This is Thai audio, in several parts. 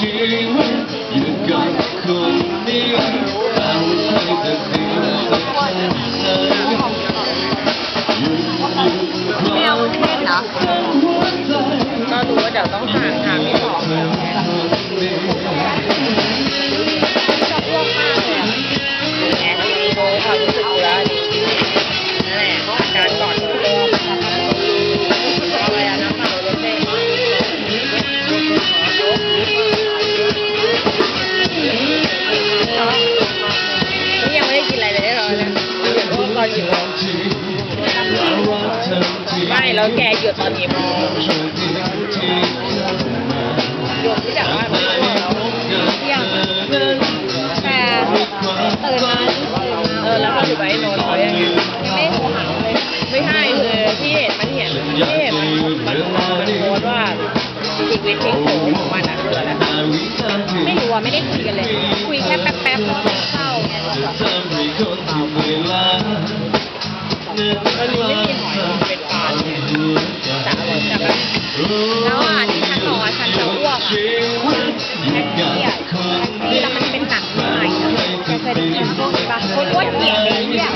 she you got cold. ตอนนี้ยู่แบวยนอออะไปโนนเยไม่ไม่ใช่คือที่เห็นมัเห็นที่มันมันโพว่าอีกเวทีหนึ่งขอมันนะคืออะไรไม่รู้อ่ไม่ได้คุยกันเลย คุยแค่แป๊บๆเข้าไงแล้วก็ไม่ได้หอยะแล้วอะที่ชั้นนอนชั้นจะอ้วกอะแท็กซี่ยแที่แล้วมันเป็นหนังใหม่เคยได้ยินพวกแบบคนอ้วนเกลียดเลยเนี่ย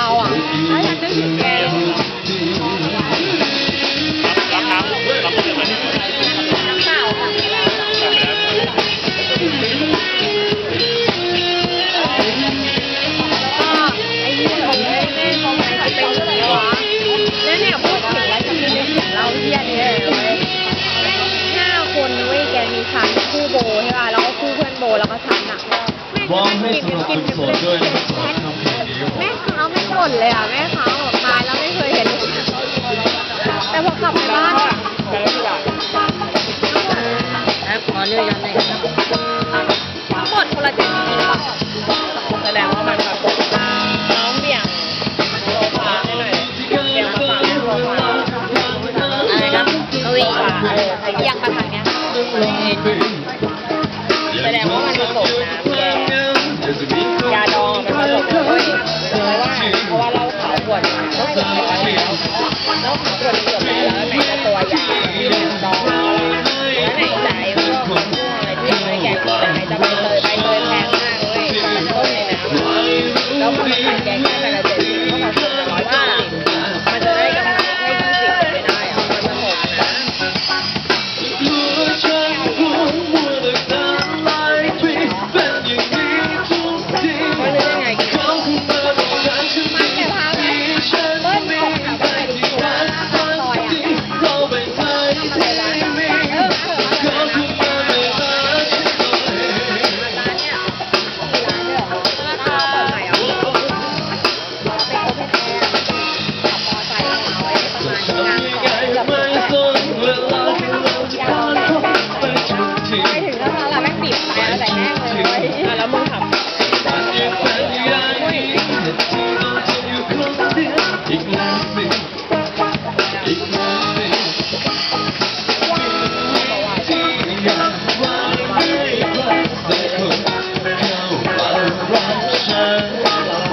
บาๆอะถ้าอยากจะหยุดแกงรับน้ำรับน้ำเลยไหมน้ำเปล่าค่ะคู่โบใช่ป่ะแล้วก็คู่เพื่อนโบแล้วก็ฉันอะแม่นกินกินกินกินด้วย บ่นเลยอะแม่เขาบอกตายแล้วไม่เคยเห็น แต่พอกลับไปบ้านครับขอเนื้อยันเลยครับทั้งหมดคนละเจ็ดสิบาทแสดงว่ามันแบบน้องเบี่ยงโลฟาไดหน่อยเบี่ยงมาฝากโลฟาอะไรนะกวีอย่างกระถางเนี้ย เล้วของตัวนี้ตัวนี้แล้วมีตัวอย่างที่เป็นดอง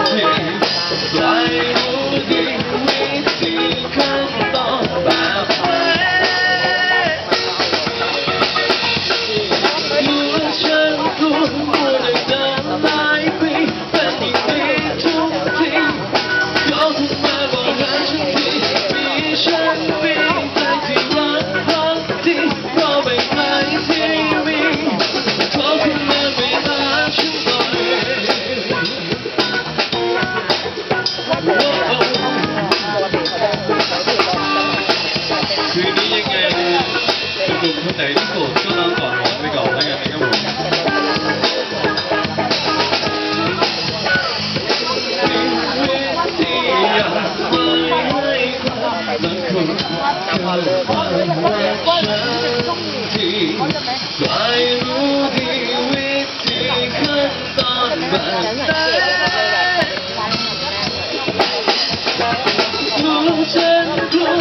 Flying Mountain.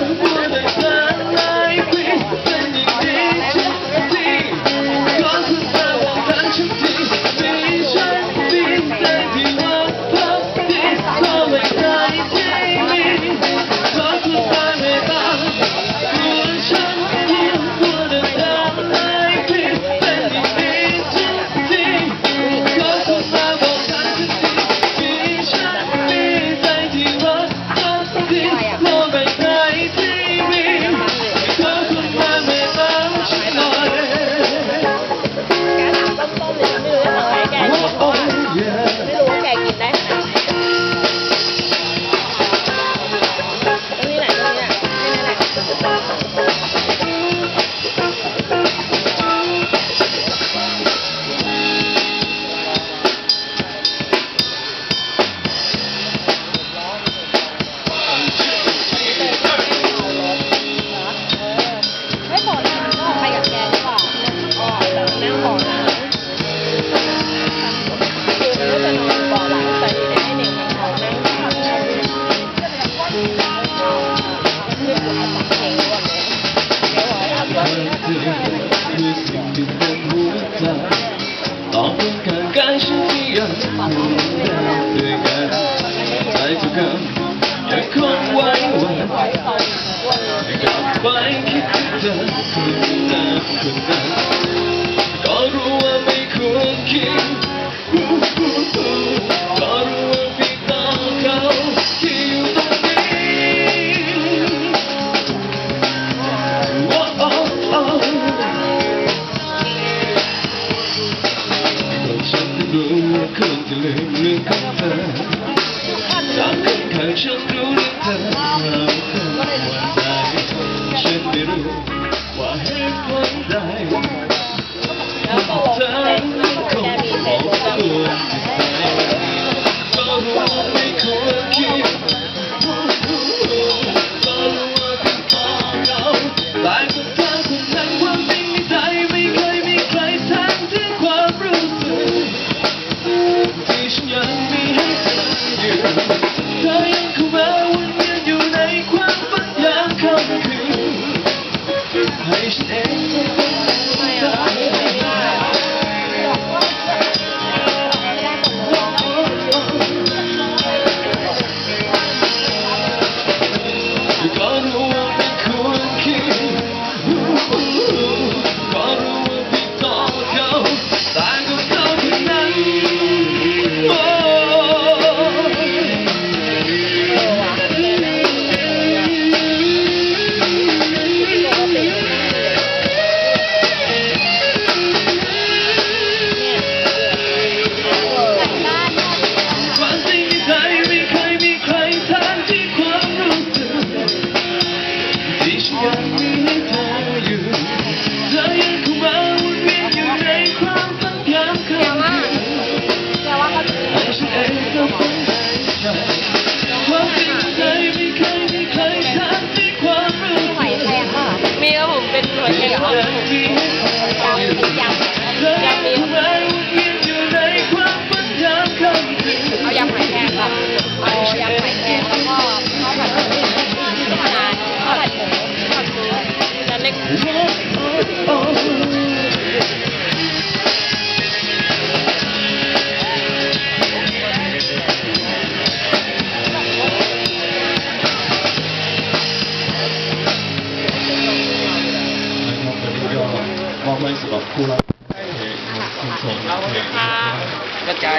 仿佛看见你在人海川流隐约中你在 มอบให้สำหรับผู้รับเพลงชุมชเพลงกระจาย